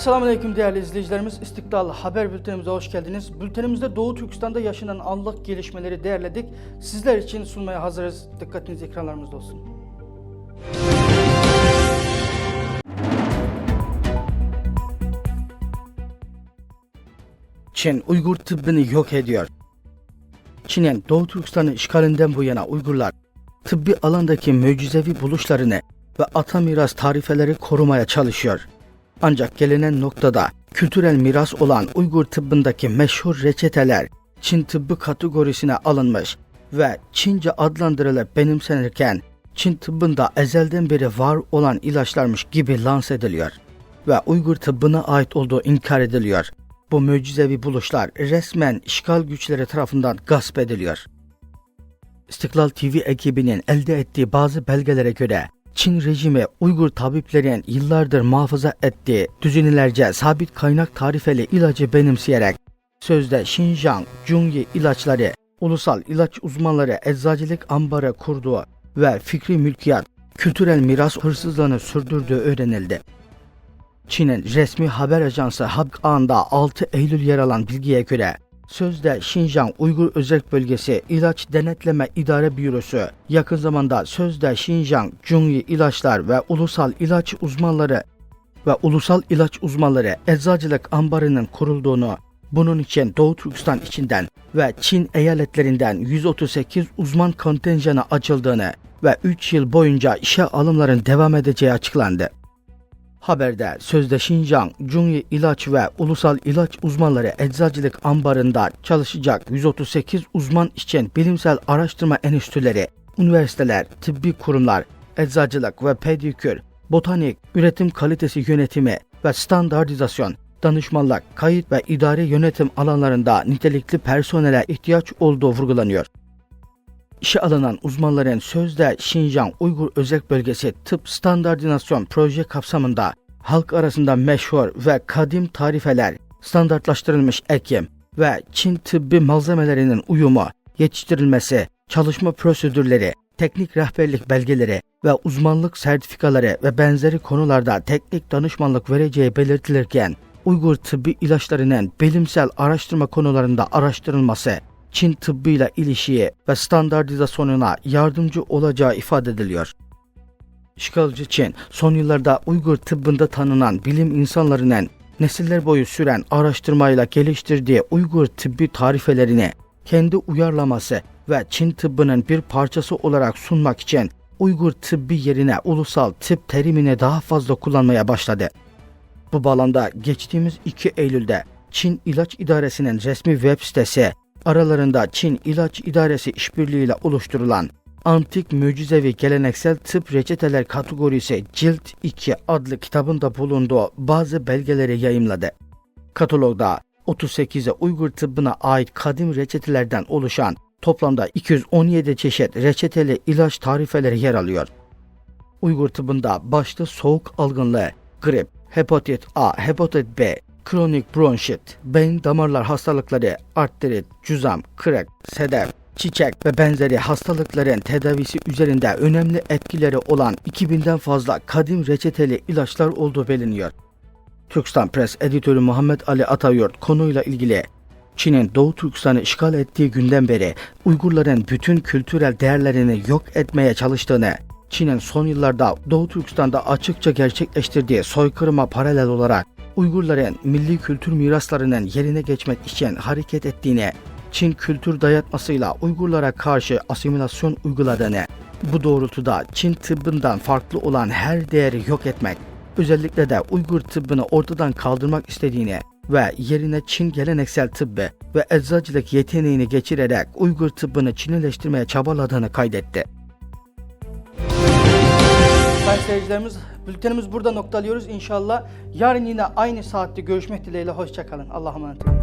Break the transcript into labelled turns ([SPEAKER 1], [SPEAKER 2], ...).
[SPEAKER 1] Selamünaleyküm değerli izleyicilerimiz. İstiklal Haber Bültenimize hoş geldiniz. Bültenimizde Doğu Türkistan'da yaşanan anlık gelişmeleri değerledik. Sizler için sunmaya hazırız. Dikkatiniz ekranlarımızda olsun. Çin Uygur tıbbını yok ediyor. Çin'in Doğu Türkistan'ın işgalinden bu yana Uygurlar tıbbi alandaki mucizevi buluşlarını ve ata miras tarifeleri korumaya çalışıyor. Ancak gelinen noktada kültürel miras olan Uygur tıbbındaki meşhur reçeteler Çin tıbbı kategorisine alınmış ve Çince adlandırılıp benimsenirken Çin tıbbında ezelden beri var olan ilaçlarmış gibi lanse ediliyor ve Uygur tıbbına ait olduğu inkar ediliyor. Bu mucizevi buluşlar resmen işgal güçleri tarafından gasp ediliyor. İstiklal TV ekibinin elde ettiği bazı belgelere göre Çin rejimi Uygur tabiplerin yıllardır muhafaza ettiği düzinelerce sabit kaynak tarifeli ilacı benimseyerek sözde Xinjiang Zhongyi ilaçları ulusal ilaç uzmanları eczacılık ambarı kurduğu ve fikri mülkiyat, kültürel miras hırsızlığını sürdürdüğü öğrenildi. Çin'in resmi haber ajansı Habk'anda 6 Eylül yer alan bilgiye göre sözde Şinjan Uygur Özel Bölgesi İlaç Denetleme İdare Bürosu yakın zamanda sözde Şinjan Zhongyi ilaçlar ve ulusal ilaç uzmanları ve ulusal ilaç uzmanları eczacılık ambarının kurulduğunu bunun için Doğu Türkistan içinden ve Çin eyaletlerinden 138 uzman kontenjanı açıldığını ve 3 yıl boyunca işe alımların devam edeceği açıklandı. Haberde sözde Şinjan, Zhongyi İlaç ve Ulusal İlaç Uzmanları Eczacılık Ambarı'nda çalışacak 138 uzman için bilimsel araştırma enstitüleri, üniversiteler, tıbbi kurumlar, eczacılık ve pedikür, botanik, üretim kalitesi yönetimi ve standartizasyon, danışmanlık, kayıt ve idari yönetim alanlarında nitelikli personele ihtiyaç olduğu vurgulanıyor. İşe alınan uzmanların sözde Şinjan Uygur Özel Bölgesi Tıp Standartizasyon Proje kapsamında halk arasında meşhur ve kadim tarifeler, standartlaştırılmış ekim ve Çin tıbbi malzemelerinin uyumu, yetiştirilmesi, çalışma prosedürleri, teknik rehberlik belgeleri ve uzmanlık sertifikaları ve benzeri konularda teknik danışmanlık vereceği belirtilirken, Uygur tıbbi ilaçlarının bilimsel araştırma konularında araştırılması, Çin tıbbıyla ilişiği ve standartizasyonuna yardımcı olacağı ifade ediliyor. İşgalci Çin, son yıllarda Uygur tıbbında tanınan bilim insanlarının nesiller boyu süren araştırmayla geliştirdiği Uygur tıbbi tarifelerini kendi uyarlaması ve Çin tıbbının bir parçası olarak sunmak için Uygur tıbbi yerine ulusal tıp terimini daha fazla kullanmaya başladı. Bu bağlamda geçtiğimiz 2 Eylül'de Çin İlaç İdaresi'nin resmi web sitesi aralarında Çin İlaç İdaresi işbirliğiyle oluşturulan Antik Mucizevi Geleneksel Tıp Reçeteler kategorisi Cilt 2 adlı kitabında bulunduğu bazı belgeleri yayımladı. Katalogda 38'e Uygur tıbbına ait kadim reçetelerden oluşan toplamda 217 çeşit reçeteli ilaç tarifeleri yer alıyor. Uygur tıbbında başta soğuk algınlığı, grip, hepatit A, hepatit B, kronik bronşit, beyin damarlar hastalıkları, artrit, cüzam, kırık, sedef, çiçek ve benzeri hastalıkların tedavisi üzerinde önemli etkileri olan 2000'den fazla kadim reçeteli ilaçlar olduğu biliniyor. Türkistan Press editörü Muhammed Ali Atayurt konuyla ilgili Çin'in Doğu Türkistan'ı işgal ettiği günden beri Uygurların bütün kültürel değerlerini yok etmeye çalıştığını, Çin'in son yıllarda Doğu Türkistan'da açıkça gerçekleştirdiği soykırıma paralel olarak Uygurların milli kültür miraslarının yerine geçmek için hareket ettiğini, Çin kültür dayatmasıyla Uygurlara karşı asimilasyon uyguladığını, bu doğrultuda Çin tıbbından farklı olan her değeri yok etmek, özellikle de Uygur tıbbını ortadan kaldırmak istediğini ve yerine Çin geleneksel tıbbı ve eczacılık yeteneğini geçirerek Uygur tıbbını Çinileştirmeye çabaladığını kaydetti. Sayın seyircilerimiz, bültenimiz burada noktalıyoruz. İnşallah yarın yine aynı saatte görüşmek dileğiyle. Hoşçakalın. Allah'a emanet olun.